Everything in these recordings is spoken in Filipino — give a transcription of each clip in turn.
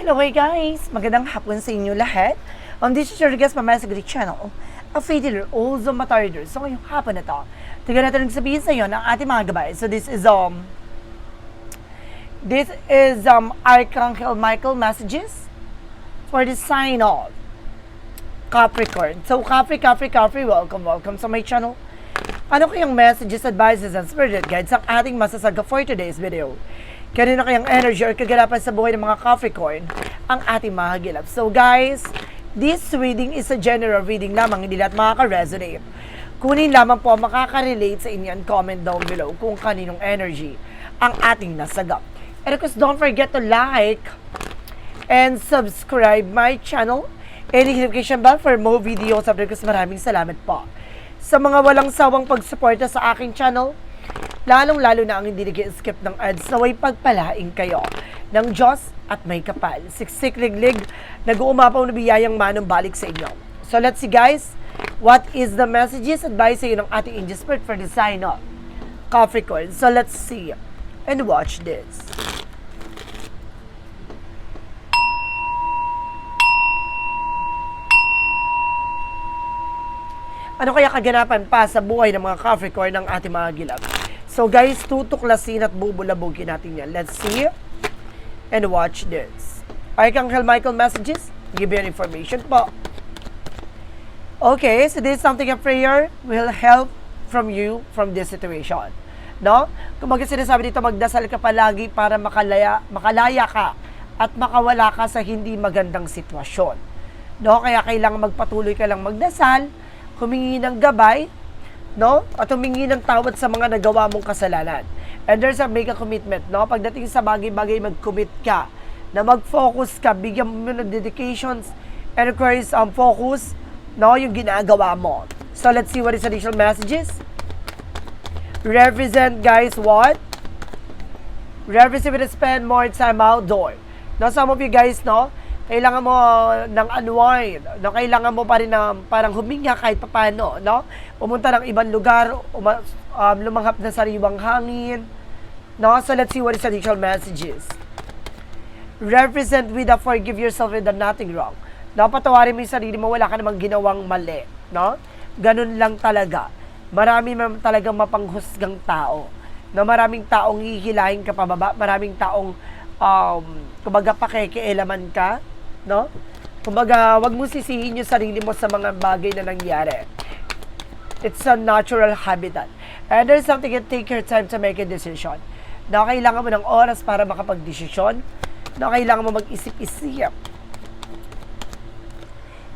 Hello, hey guys! Magandang hapon sa inyo lahat. Um, this is your guest Mamaya Sagri Channel, a faith healer, also matarider. So ngayong hapon na to, tignan natin ang sabihin sa inyo ng ating mga gabay. So this is, um, this is, um, Archangel Michael messages for the sign of Capricorn. So Capri, Capri, Capri, welcome, welcome sa my channel. Ano kayang messages, advices, and spirit guides ang ating masasaga for today's video? Kanina kayang energy or kaganapan sa buhay ng mga Capricorn ang ating mahagilap. So guys, this reading is a general reading lamang, hindi lahat makaka-resonate. Kunin lamang po makaka-relate sa inyo and comment down below kung kaninong energy ang ating nasagap. And of course, don't forget to like and subscribe my channel and notification bell for more videos. After ko maraming salamat po sa mga walang sawang pagsuporta sa aking channel, lalong-lalo na ang hindi nag-skip ng ads naway pagpalaing kayo ng Diyos at may kapal. Siksik liglig, nag-uumapaw na biyayang manong balik sa inyo. So let's see guys, what is the messages advice sa iyo ng ating angel spirit for the sign of Capricorn. So let's see and watch this. Ano kaya kaganapan pa sa buhay ng mga Capricorn ng ating mga gilab? So guys, tutuklasin at bubulabugin natin yan. Let's see and watch this. Archangel Michael messages, give you an information po. Okay, so this is something a prayer will help from you from this situation. No? Kung mag sinasabi dito, magdasal ka palagi para makalaya, makalaya ka at makawala ka sa hindi magandang sitwasyon. No? Kaya kailangan magpatuloy ka lang magdasal, humingi ng gabay, no? At humingi ng tawad sa mga nagawa mong kasalanan. And there's a make commitment, no? Pagdating sa bagay-bagay, mag-commit ka, na mag-focus ka, bigyan mo ng dedications, and requires um, focus, no? Yung ginagawa mo. So, let's see what is additional messages. Represent, guys, what? Represent with spend more time outdoor. No, some of you guys, no? Kailangan mo uh, ng unwind, no? kailangan mo pa rin na parang huminga kahit papano, no? Pumunta ng ibang lugar, uma, um, lumanghap ng sariwang hangin, no? So let's see what is additional messages. Represent with a forgive yourself with the nothing wrong. No, patawarin mo yung sarili mo, wala ka namang ginawang mali, no? Ganun lang talaga. Marami man talagang mapanghusgang tao. No, maraming taong hihilahin ka pababa, maraming taong um, kumbaga pakikialaman ka, no? Kumbaga, wag mo sisihin yung sarili mo sa mga bagay na nangyari. It's a natural habitat. And there's something that take your time to make a decision. Na kailangan mo ng oras para makapag-desisyon. Na kailangan mo mag-isip-isip.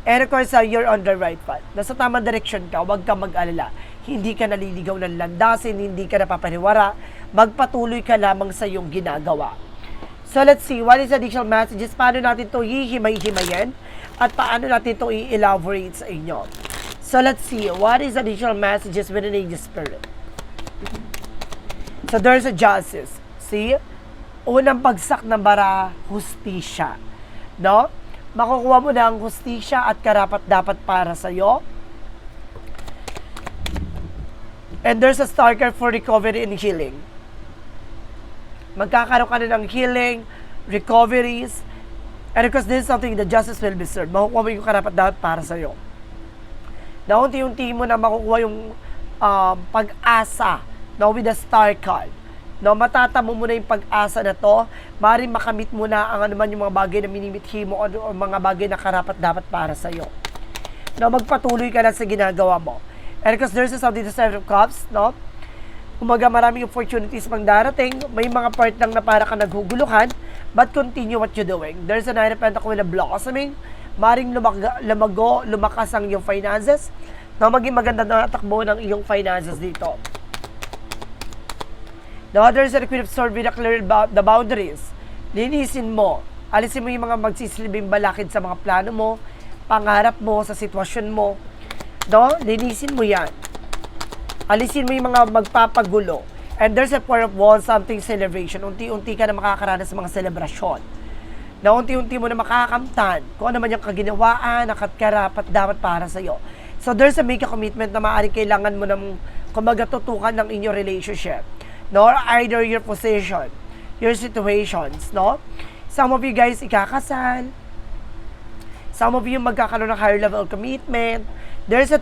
And of course, uh, you're on the right path. Nasa tamang direction ka, huwag kang mag-alala. Hindi ka naliligaw ng landasin, hindi ka napapaniwara. Magpatuloy ka lamang sa iyong ginagawa. So let's see, what is additional messages? Paano natin ito hihimay-himayin? At paano natin ito i-elaborate sa inyo? So let's see, what is additional messages with an angel spirit? So there's a justice. See? Unang pagsak ng bara, hustisya. No? Makukuha mo na ang hustisya at karapat dapat para sa iyo. And there's a star card for recovery and healing magkakaroon ka na ng healing, recoveries, and because this is something that justice will be served. Makukuha mo yung karapat dapat para sa iyo. Na unti-unti mo na makukuha yung um, pag-asa no, with the star card. No, matatamo mo na yung pag-asa na to, maaaring makamit mo na ang ano man yung mga bagay na minimithi mo o, o mga bagay na karapat dapat para sa iyo. No, magpatuloy ka lang sa ginagawa mo. And because there's something the Seven of Cups, no? Kumaga maraming opportunities pang darating, may mga part lang na para ka naghuguluhan, but continue what you're doing. There's a Nine of Pentacles na blossoming, maring lumaga, lumago, lumakas ang iyong finances, na maging maganda na takbo ng iyong finances dito. Now, there's a Queen of Swords with a clear the boundaries. Linisin mo. Alisin mo yung mga magsisilbing balakid sa mga plano mo, pangarap mo, sa sitwasyon mo. No? Linisin mo yan alisin mo yung mga magpapagulo. And there's a point of one something celebration. Unti-unti ka na makakaranas sa mga selebrasyon. Na unti-unti mo na makakamtan kung ano man yung kaginawaan, nakatarapat dapat para sa iyo. So there's a make a commitment na maaaring kailangan mo ng kumbaga tutukan ng inyong relationship. No? Either your position, your situations, no? Some of you guys ikakasal. Some of you magkakaroon ng higher level commitment. There's a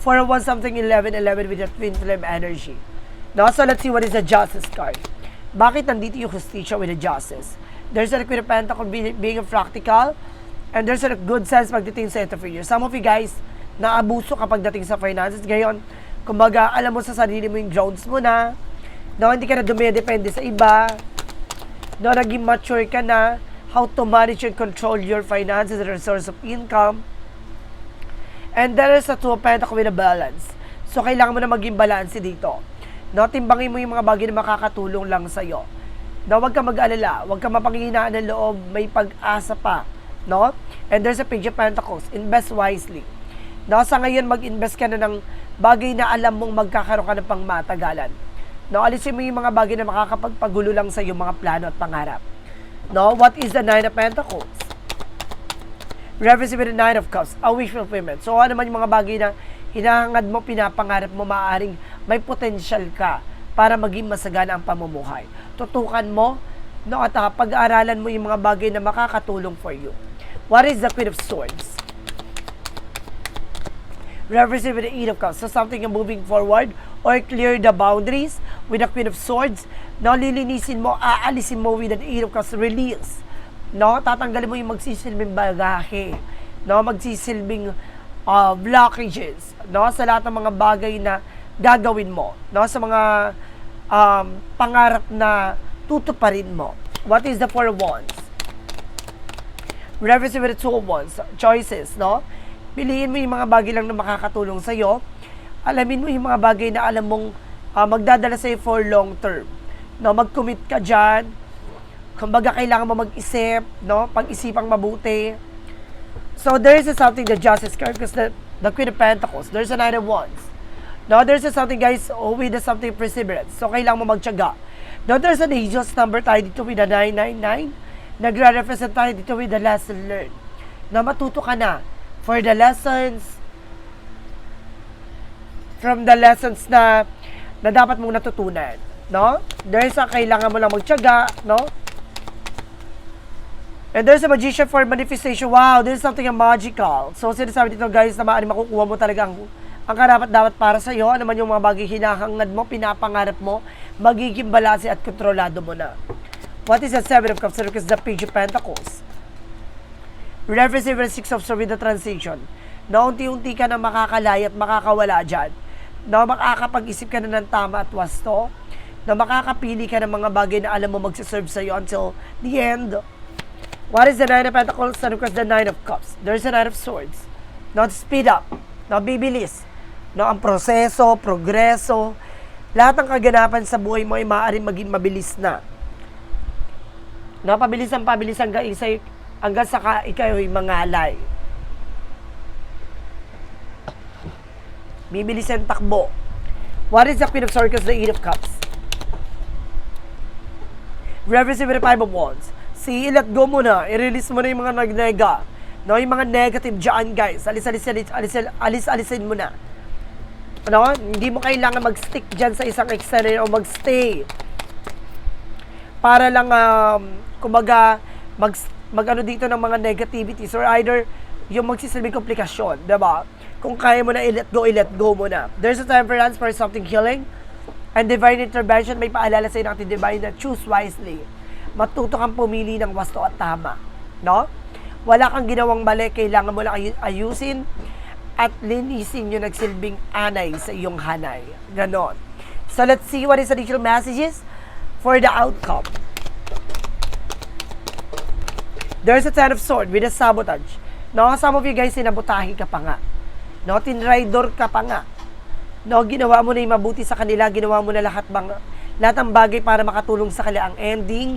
401 something 11 11 with a twin flame energy. No, so let's see what is the justice card. Bakit nandito yung justicia with the justice? There's a Queen of Pentacles being, being practical and there's a good sense pagdating sa ito for you. Some of you guys, naabuso kapag dating sa finances. Ngayon, kumbaga, alam mo sa sarili mo yung grounds mo na, no, hindi ka na dumidepende sa iba, no, naging mature ka na, how to manage and control your finances and source of income. And there is a two of pentacles with a balance. So, kailangan mo na maging balance dito. No, timbangin mo yung mga bagay na makakatulong lang sa'yo. No, huwag ka mag-alala, huwag ka mapanghihinaan ng loob, may pag-asa pa. No? And there's a page of pentacles. Invest wisely. No, sa ngayon, mag-invest ka na ng bagay na alam mong magkakaroon ka ng pangmatagalan. No, alisin mo yung mga bagay na makakapagpagulo lang sa iyong mga plano at pangarap. No, what is the Nine of Pentacles? The Nine of Cups, a wish fulfillment. So, ano man yung mga bagay na hinahangad mo, pinapangarap mo, maaaring may potential ka para maging masagana ang pamumuhay. Tutukan mo, no, at ah, pag-aaralan mo yung mga bagay na makakatulong for you. What is the Queen of Swords? Represent with the Eight of Cups. So something you're moving forward or clear the boundaries with the Queen of Swords. No, lilinisin mo, aalisin mo with the Eight of Cups. Release. No, tatanggalin mo yung magsisilbing bagahe. No, magsisilbing uh, blockages. No, sa lahat ng mga bagay na gagawin mo. No, sa mga um, pangarap na tutuparin mo. What is the Four Wands? Reference with the two wands, choices, no? Piliin mo yung mga bagay lang na makakatulong sa'yo. Alamin mo yung mga bagay na alam mong ah, magdadala sa'yo for long term. No, mag-commit ka dyan. Kumbaga, kailangan mo mag-isip, no? Pag-isipang mabuti. So, there is something the justice card because the, the Queen of Pentacles, there's a Nine of Wands. No, there's a something, guys, oh, with a something perseverance. So, kailangan mo magtyaga. No, there's an angels number tayo dito with a 999 nagre-represent tayo dito with the lesson learned. Na matuto ka na for the lessons from the lessons na na dapat mong natutunan, no? There's a kailangan mo lang magtiyaga, no? And there's a magician for manifestation. Wow, there's something magical. So, sinasabi dito guys na maaaring makukuha mo talaga ang, ang karapat dapat para sa iyo. Ano man yung mga bagay hinahangad mo, pinapangarap mo, magiging balanse at kontrolado mo na. What is the Seven of Cups? Because the Page of Pentacles. Reference the Six of Swords with the transition. Na unti-unti ka na makakalaya at makakawala dyan. Na makakapag-isip ka na ng tama at wasto. Na makakapili ka ng mga bagay na alam mo magsaserve sa'yo until the end. What is the Nine of Pentacles? And of course, the Nine of Cups. There's a Nine of Swords. Not speed up. No, bibilis. No, ang proseso, progreso, lahat ng kaganapan sa buhay mo ay maaaring maging mabilis na. No, pabilisan pabilisan ka isa hanggang sa ka, ikaw ay mangalay. Bibilis ang takbo. What is the Queen of Swords? The Eight of Cups. Reference with the Five of Wands. See, let go mo na. I-release mo na yung mga nagnega. No, yung mga negative dyan, guys. Alis, alis, alis, alis, alis, alisin mo na. Ano? Hindi mo kailangan mag-stick dyan sa isang external o mag-stay para lang um, kumbaga mag mag ano dito ng mga negativities or either yung magsisilbing komplikasyon, 'di ba? Kung kaya mo na i-let go, i-let go mo na. There's a time for for something healing and divine intervention. May paalala sa natin divine na choose wisely. Matuto kang pumili ng wasto at tama, no? Wala kang ginawang mali, kailangan mo lang ayu- ayusin at linisin yung nagsilbing anay sa iyong hanay. Ganon. So let's see what is additional messages for the outcome. There's a Ten of Sword with a sabotage. No, some of you guys, sinabotahe ka pa nga. No, tinraidor ka pa nga. No, ginawa mo na yung mabuti sa kanila, ginawa mo na lahat bang lahat ng bagay para makatulong sa kanila. Ang ending,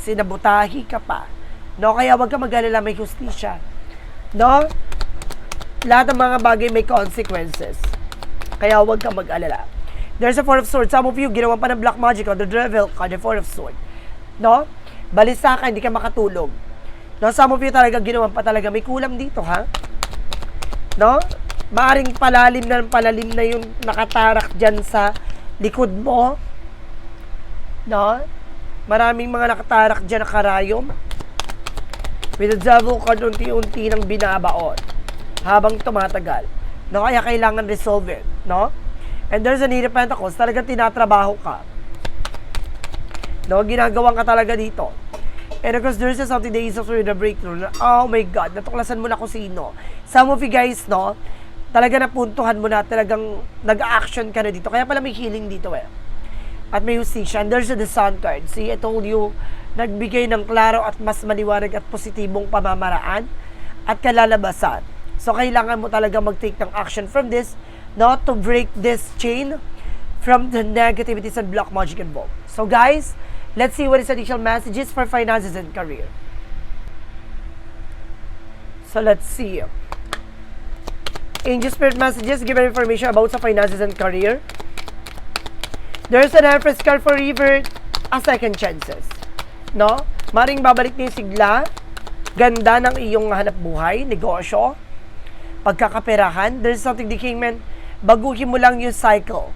sinabotahe ka pa. No, kaya wag ka mag-alala, may hustisya. No? Lahat ng mga bagay may consequences. Kaya wag ka mag-alala. There's a Four of Swords. Some of you, ginawa pa ng Black Magic o the Devil card, the Four of Swords. No? Balisa ka, hindi ka makatulog. No? Some of you talaga, ginawa pa talaga. May kulam dito, ha? No? Maaring palalim na palalim na yung nakatarak dyan sa likod mo. No? Maraming mga nakatarak dyan na karayom. Devil card, unti-unti nang binabaon habang tumatagal. No, kaya kailangan resolve it, no? And there's a Eight of Pentacles, talagang tinatrabaho ka. No, ginagawa ka talaga dito. And of course, there's something that is also the breakthrough. Na, oh my God, natuklasan mo na kung sino. Some of you guys, no, talaga napuntuhan mo na, talagang nag-action ka na dito. Kaya pala may healing dito eh. At may. And there's the sun card. See, I told you, nagbigay ng klaro at mas maliwanag at positibong pamamaraan at kalalabasan. So, kailangan mo talaga mag-take ng action from this, not to break this chain from the negativities and black magic involved. So, guys, let's see what is additional messages for finances and career. So, let's see. Angel Spirit messages given information about sa finances and career. There's an Empress card for revert a second chances. No? Maring babalik ni sigla, ganda ng iyong hanap buhay, negosyo, pagkakaperahan. There's something the Kingman, baguhin mo lang yung cycle.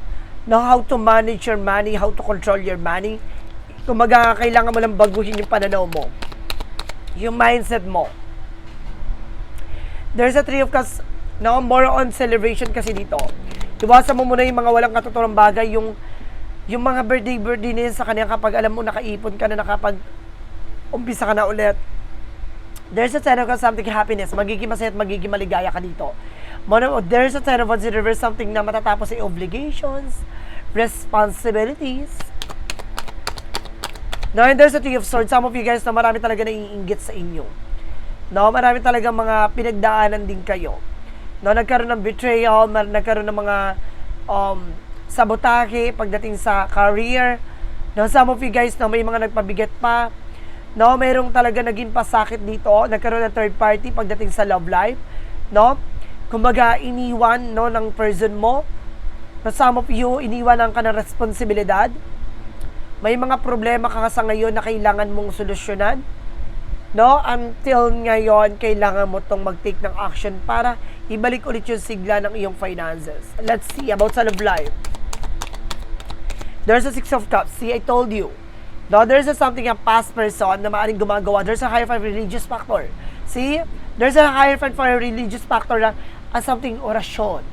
Know how to manage your money, how to control your money. Kumaga, kailangan mo lang baguhin yung pananaw mo. Yung mindset mo. There's a three of cups, no, more on celebration kasi dito. Iwasan mo muna yung mga walang katotoong bagay, yung yung mga birthday birthday nila sa kanya kapag alam mo nakaipon ka na nakapag umpisa ka na ulit. There's a sign of something happiness. Magiging masaya at magiging maligaya ka dito. Mono, there's a sign of what's reverse something na matatapos ay obligations, responsibilities. No, and there's a Three of Swords. Some of you guys na marami talaga naiinggit sa inyo. No, marami talaga mga pinagdaanan din kayo. No, nagkaroon ng betrayal, nagkaroon ng mga um, sabotahe pagdating sa career. No, some of you guys na may mga nagpabigat pa. No, mayroong talaga naging pasakit dito. Nagkaroon ng third party pagdating sa love life. No? Kumbaga, iniwan no, ng person mo. Na some of you, iniwanan ka ng responsibilidad. May mga problema ka sa ngayon na kailangan mong solusyonan. No? Until ngayon, kailangan mo tong mag-take ng action para ibalik ulit yung sigla ng iyong finances. Let's see about sa love life. There's a Six of Cups. See, I told you. No, there's a something a past person na maaaring gumagawa. There's a higher five religious factor. See, there's a higher five for a religious factor na as something orasyon.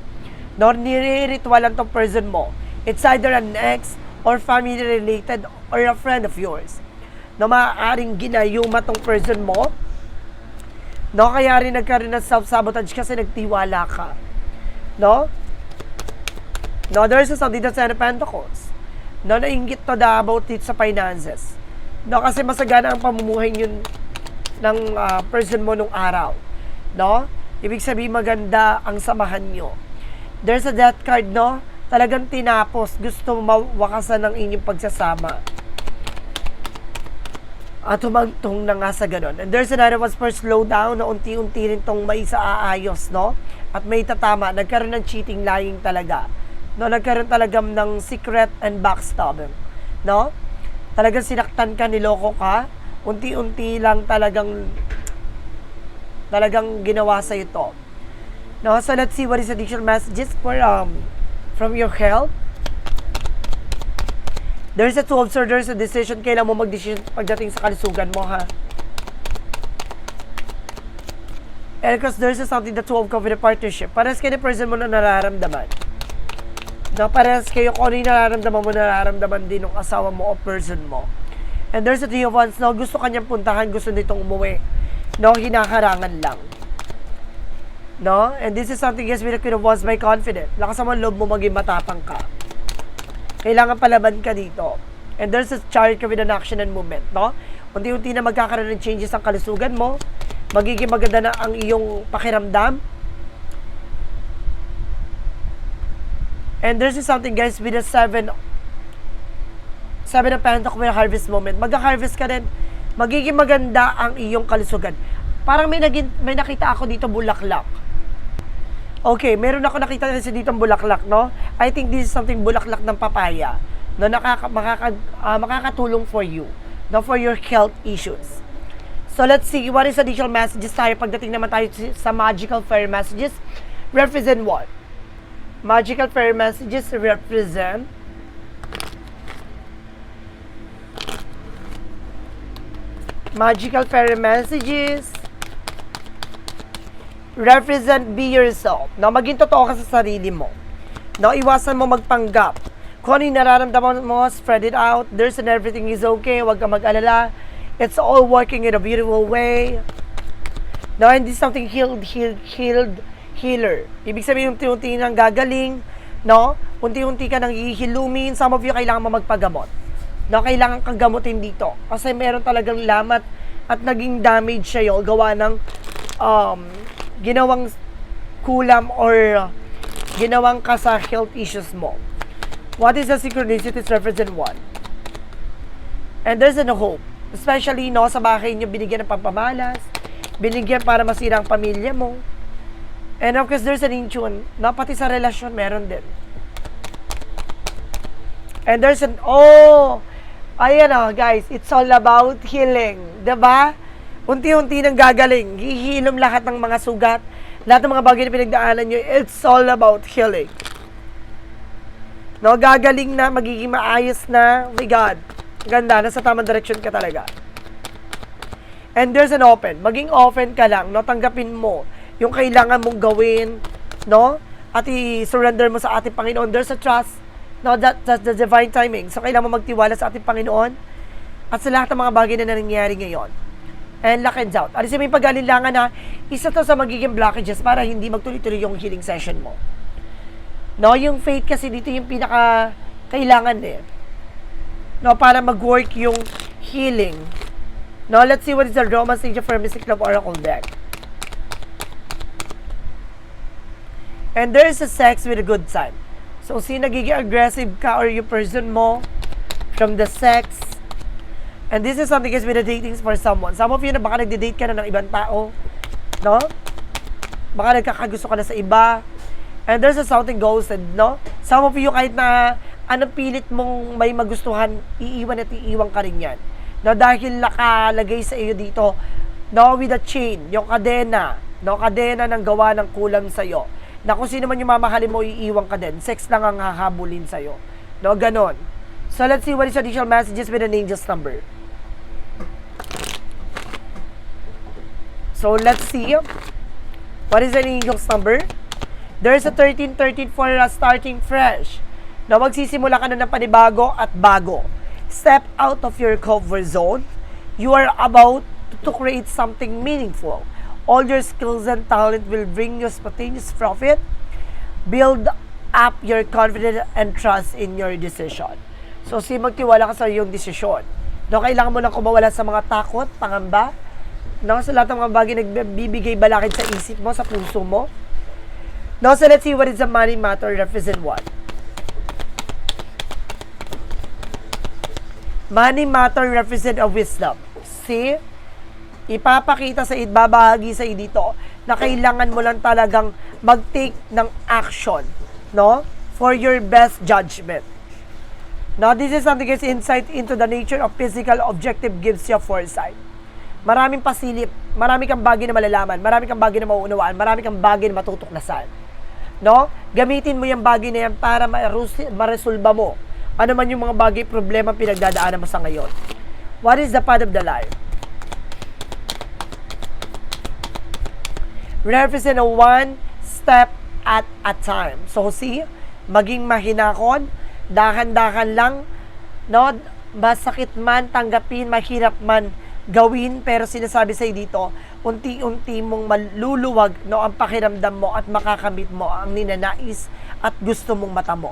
No, nire-ritualan tong person mo. It's either an ex or family related or a friend of yours. No, maaaring ginayuma tong person mo. No, kaya rin nagkaroon ng self-sabotage kasi nagtiwala ka. No? No, there's a something that's in Pentacles. No, nainggit to da about it sa finances. No, kasi masagana ang pamumuhay yun ng ah, person mo nung araw. No? Ibig sabihin maganda ang samahan nyo. There's a death card, no? Talagang tinapos. Gusto mawakasan ng inyong pagsasama. At humagtong na nga sa ganun. And there's another one's for slow down na unti-unti rin tong may aayos, no? At may tatama. Nagkaroon ng cheating, lying talaga. No, nagkaroon talaga ng secret and backstabbing. No? Talagang sinaktan ka, niloko ka. Unti-unti lang talagang talagang ginawa sa ito. No, so let's see what is additional messages for um from your health. There's a of swords, there's a decision. Kailan mo mag-decision pagdating sa kalusugan mo, ha? And because there's a something that two of a partnership. Parehas kayo ni person mo na nararamdaman. No, parehas kayo kung ano yung nararamdaman mo, nararamdaman din ng asawa mo o person mo. And there's a three of wands, no, gusto kanyang puntahan, gusto nitong umuwi. No, hinakarangan lang. No? And this is something, yes, with the Queen of Wands, may confident. Lakas ang loob mo maging matapang ka. Kailangan palaban ka dito. And there's a chart ka with an action and movement, no? Unti-unti na magkakaroon ng changes ang kalusugan mo. Magiging maganda na ang iyong pakiramdam. And there's something, guys, with a seven Seven of Pentacles harvest moment. Mag-harvest ka rin. Magiging maganda ang iyong kalusugan. Parang may, naging, may nakita ako dito bulaklak. Okay, meron ako nakita kasi dito bulaklak, no? I think this is something bulaklak ng papaya. No, nakaka, makaka, ah, makakatulong for you. No, for your health issues. So let's see, what is additional messages tayo pagdating naman tayo sa magical fairy messages? Represent what? Magical fairy messages represent Magical fairy messages. Represent be yourself. No, maging totoo ka sa sarili mo. No, iwasan mo magpanggap. Kung ano nararamdaman mo, spread it out. There's and everything is okay. Huwag ka mag-alala. It's all working in a beautiful way. No, and this is something healed, healed, healed, healer. Ibig sabihin, unti-unti nang gagaling, no? Unti-unti ka nang hihilumin. Some of you, kailangan mo magpagamot. No, kailangan kang gamutin dito. Kasi meron talagang lamat at naging damage sa'yo gawa ng um, ginawang kulam or ginawang ka sa health issues mo. What is the synchronicities represent one? And there's no hope. Especially, no, sa bahay niyo, binigyan ng pampamalas, binigyan para masira ang pamilya mo. And of course, there's an intune, no, pati sa relasyon, meron din. And there's an, oh, ayan o, guys, it's all about healing. ba? Unti-unti nang gagaling. Hihilom lahat ng mga sugat. Lahat ng mga bagay na pinagdaanan nyo, it's all about healing. No, gagaling na, magiging maayos na. Oh my God. Ganda, nasa tamang direction ka talaga. And there's an open. Maging open ka lang, no? Tanggapin mo yung kailangan mong gawin, no? At i-surrender mo sa ating Panginoon. There's a trust, no? That, that's the divine timing. So, kailangan mo magtiwala sa ating Panginoon at sa lahat ng mga bagay na nangyayari ngayon. And lock and out. Alisin mo yung pag-alilangan na isa to sa magiging blockages para hindi magtuloy-tuloy yung healing session mo. No, yung faith kasi dito yung pinaka kailangan eh. No, para mag-work yung healing. No, let's see what is the Roman Sage of Mystic Love Oracle deck. And there is a sex with a good time. So, si nagiging aggressive ka or yung person mo from the sex, and this is something is with the datings for someone. Some of you na baka nagde-date ka na ng ibang tao, no? Baka nagkakagusto ka na sa iba, and there's a something ghosted, no? Some of you kahit na anong pilit mong may magustuhan, iiwan at iiwan ka rin yan. No, dahil nakalagay sa iyo dito, no, with a chain, yung kadena, no, kadena ng gawa ng kulam sa iyo. Na kung sino man yung mamahalin mo, iiwan ka din. Sex lang ang hahabulin sa iyo. No, ganon. So let's see what is additional messages with an angel's number. So let's see. What is an angel's number? There's a 1313 for a starting fresh. Na magsisimula ka na ng panibago at bago. Step out of your comfort zone. You are about to create something meaningful. All your skills and talent will bring you spontaneous profit. Build up your confidence and trust in your decision. So, si magtiwala ka sa iyong desisyon. No, kailangan mo lang kumawala sa mga takot, pangamba, no, sa lahat ng mga bagay nagbibigay balakid sa isip mo, sa puso mo. No, so let's see what is the money matter represent what. Money matter represent a wisdom. See? Ipapakita sa ibabahagi sa dito na kailangan mo lang talagang mag-take ng action, no? For your best judgment. Now, this is something is insight into the nature of physical objective gives you foresight. Maraming pasilip, marami kang bagay na malalaman, marami kang bagay na mauunawaan, marami kang bagay na matutuklasan. No? Gamitin mo yung bagay na yan para maresolba mo. Ano man yung mga bagay, problema pinagdadaanan mo sa ngayon. What is the path of the life? Represent a one step at a time. So, see, maging mahinakon, dahan-dahan lang, no? Masakit man, tanggapin, mahirap man gawin, pero sinasabi sa'yo dito, unti-unti mong maluluwag no, ang pakiramdam mo at makakamit mo ang ninanais at gusto mong mata mo.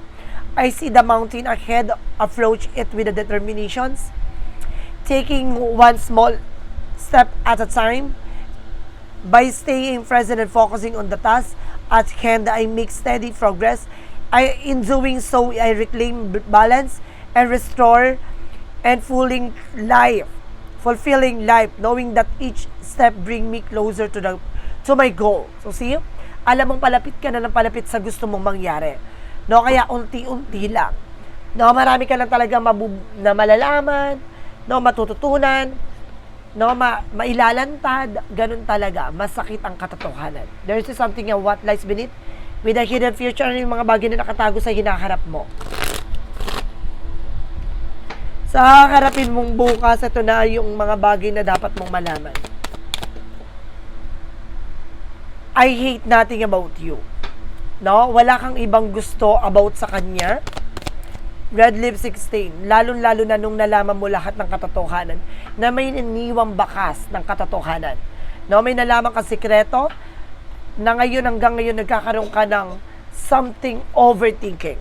I see the mountain ahead, approach it with the determinations, taking one small step at a time, by staying present and focusing on the task at hand, I make steady progress. I, in doing so, I reclaim balance and restore and fulfilling life, fulfilling life, knowing that each step bring me closer to the to my goal. So see, alam mong palapit ka na ng palapit sa gusto mong mangyari. No, kaya unti-unti lang. No, marami ka lang talaga mabu- na malalaman, no, matututunan, no, ma mailalantad, ganun talaga, masakit ang katotohanan. There is something nga what lies beneath with a hidden future, ano yung mga bagay na nakatago sa hinaharap mo. Sa harapin mong bukas, ito na yung mga bagay na dapat mong malaman. I hate nothing about you. No? Wala kang ibang gusto about sa kanya. Red lipstick stain. Lalong-lalo na nung nalaman mo lahat ng katotohanan na may iniwang bakas ng katotohanan. No? May nalaman ka sikreto na ngayon hanggang ngayon nagkakaroon ka ng something overthinking.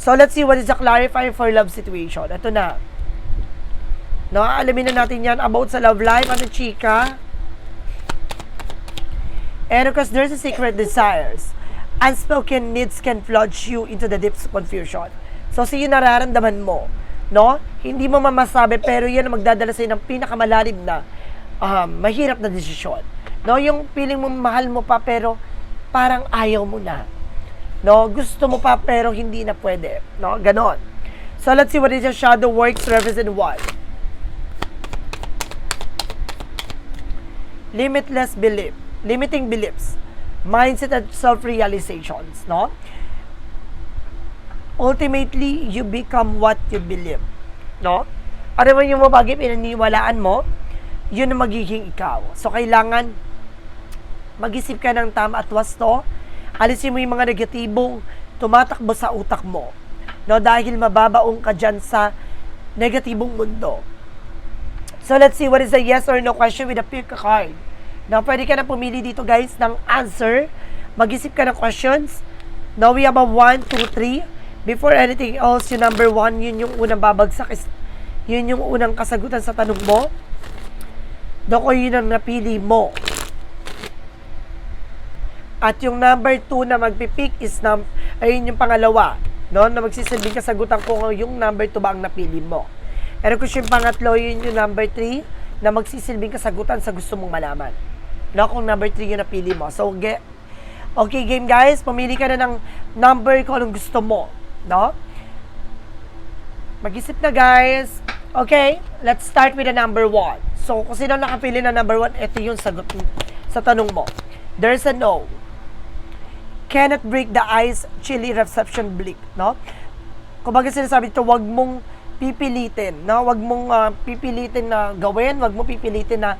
So let's see what is the clarifying for love situation. Ito na. No, alamin na natin yan about sa love life. Ano, chika? And because there's a secret desires, unspoken needs can plunge you into the deepest confusion. So, so yun nararamdaman mo, no? Hindi mo mamasabi, pero yan ang magdadala sa'yo ng pinakamalalim na um, mahirap na desisyon. No? Yung feeling mo mahal mo pa, pero parang ayaw mo na. No? Gusto mo pa, pero hindi na pwede. No? Ganon. So, let's see what is your shadow works represent what? limitless belief, limiting beliefs, mindset at self-realizations, no? Ultimately, you become what you believe, no? Ano man yung mga bagay pinaniwalaan mo, yun ang magiging ikaw. So, kailangan mag-isip ka ng tama at wasto, alisin mo yung mga negatibong tumatakbo sa utak mo, no? Dahil mababaong ka dyan sa negatibong mundo. So let's see what is the yes or no question with a pick a card. Now, pwede ka na pumili dito guys ng answer. Mag-isip ka ng questions. Now, we have a 1, 2, 3. Before anything else, yung number 1, yun yung unang babagsak. Is, yun yung unang kasagutan sa tanong mo. Doko yun ang napili mo. At yung number 2 na magpipick is num ayun yung pangalawa. No? Na magsisilbing kasagutan ko yung number 2 ba ang napili mo. Pero kung yung pangatlo, yun yung number 3 na magsisilbing kasagutan sa gusto mong malaman. No, kung number 3 yung napili mo. So, ge- okay game guys, pumili ka na ng number kung anong gusto mo. No? Mag-isip na guys. Okay, let's start with the number 1. So, kung sino nakapili na number 1, ito yung sagot sa tanong mo. There's a no. Cannot break the ice, chili reception blick. No? Kumbaga sinasabi ito, wag mong pipilitin, no? Wag mong ah, pipilitin na gawin, wag mo pipilitin na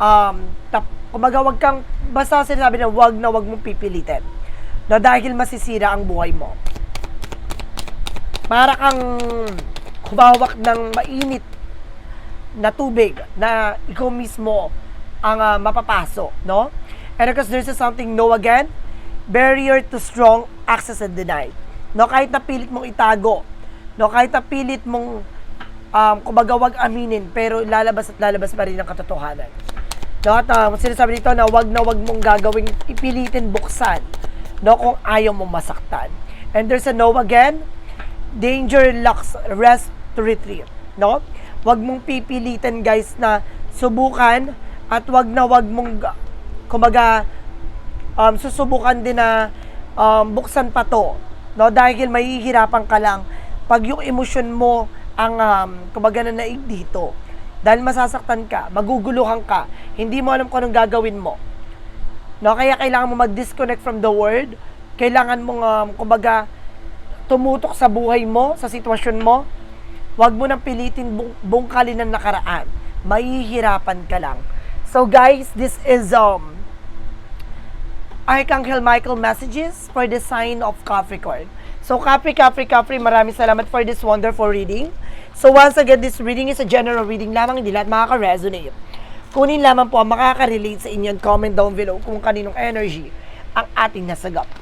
um tap, kumbaga wag kang basta sinasabi na wag na wag mong pipilitin. No, dahil masisira ang buhay mo. Para kang humawak ng mainit na tubig na ikaw mismo ang ah, mapapaso, no? And because there's something no again, barrier to strong access and denied. No, kahit napilit mong itago, no, kahit napilit mong um, kumbaga wag aminin, pero lalabas at lalabas pa rin ang katotohanan. No, at uh, sinasabi dito na wag na wag mong gagawing ipilitin buksan, no, kung ayaw mong masaktan. And there's a no again, danger lacks rest retreat, no? Wag mong pipilitin guys na subukan at wag na wag mong ga- kumbaga um, susubukan din na um, buksan pa to, no? Dahil mahihirapan ka lang pag yung emosyon mo ang um, kumbaga na naig dito. Dahil masasaktan ka, maguguluhan ka, hindi mo alam kung anong gagawin mo. No, kaya kailangan mo mag-disconnect from the world. Kailangan mo um, kumbaga tumutok sa buhay mo, sa sitwasyon mo. Huwag mo nang pilitin bung- bungkalin ng nakaraan. Mahihirapan ka lang. So guys, this is um Archangel Michael messages for the sign of Capricorn. So Capri, Capri, Capri, maraming salamat for this wonderful reading. So once again, this reading is a general reading lamang, hindi lahat makaka-resonate. Kunin lamang po ang makaka-relate sa inyo comment down below kung kaninong energy ang ating nasagap.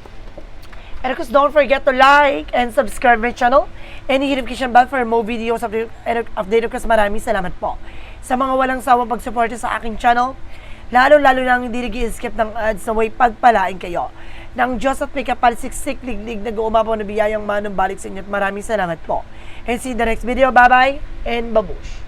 And of course, don't forget to like and subscribe my channel and hit notification bell for more videos update, update of course, maraming salamat po. Sa mga walang sawang pagsuporta sa aking channel, lalo-lalo lang hindi nag-skip ng ads na way pagpalain kayo. Ng Diyos at may kapal siksik liglig na guumapaw na biyayang manong balik sa inyo at maraming salamat po. And see the next video. Bye-bye and babush!